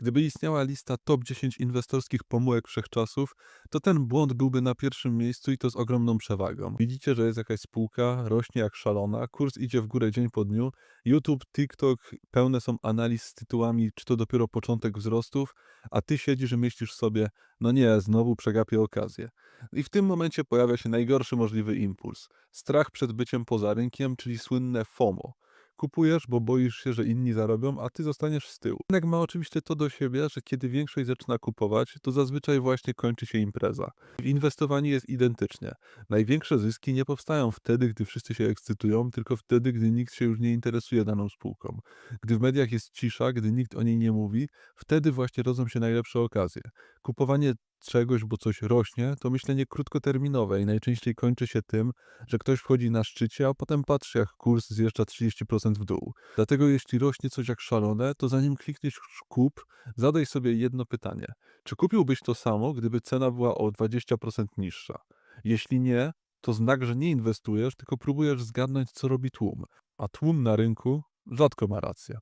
Gdyby istniała lista top 10 inwestorskich pomyłek wszechczasów, to ten błąd byłby na pierwszym miejscu i to z ogromną przewagą. Widzicie, że jest jakaś spółka, rośnie jak szalona, kurs idzie w górę dzień po dniu, YouTube, TikTok pełne są analiz z tytułami, czy to dopiero początek wzrostów, a ty siedzisz i myślisz sobie, no nie, znowu przegapię okazję. I w tym momencie pojawia się najgorszy możliwy impuls. Strach przed byciem poza rynkiem, czyli słynne FOMO. Kupujesz, bo boisz się, że inni zarobią, a ty zostaniesz z tyłu. Rynek ma oczywiście to do siebie, że kiedy większość zaczyna kupować, to zazwyczaj właśnie kończy się impreza. W inwestowaniu jest identycznie. Największe zyski nie powstają wtedy, gdy wszyscy się ekscytują, tylko wtedy, gdy nikt się już nie interesuje daną spółką. Gdy w mediach jest cisza, gdy nikt o niej nie mówi, wtedy właśnie rodzą się najlepsze okazje. Kupowanie czegoś, bo coś rośnie, to myślenie krótkoterminowe i najczęściej kończy się tym, że ktoś wchodzi na szczycie, a potem patrzy, jak kurs zjeżdża 30% w dół. Dlatego jeśli rośnie coś jak szalone, to zanim klikniesz kup, zadaj sobie jedno pytanie. Czy kupiłbyś to samo, gdyby cena była o 20% niższa? Jeśli nie, to znak, że nie inwestujesz, tylko próbujesz zgadnąć, co robi tłum. A tłum na rynku rzadko ma rację.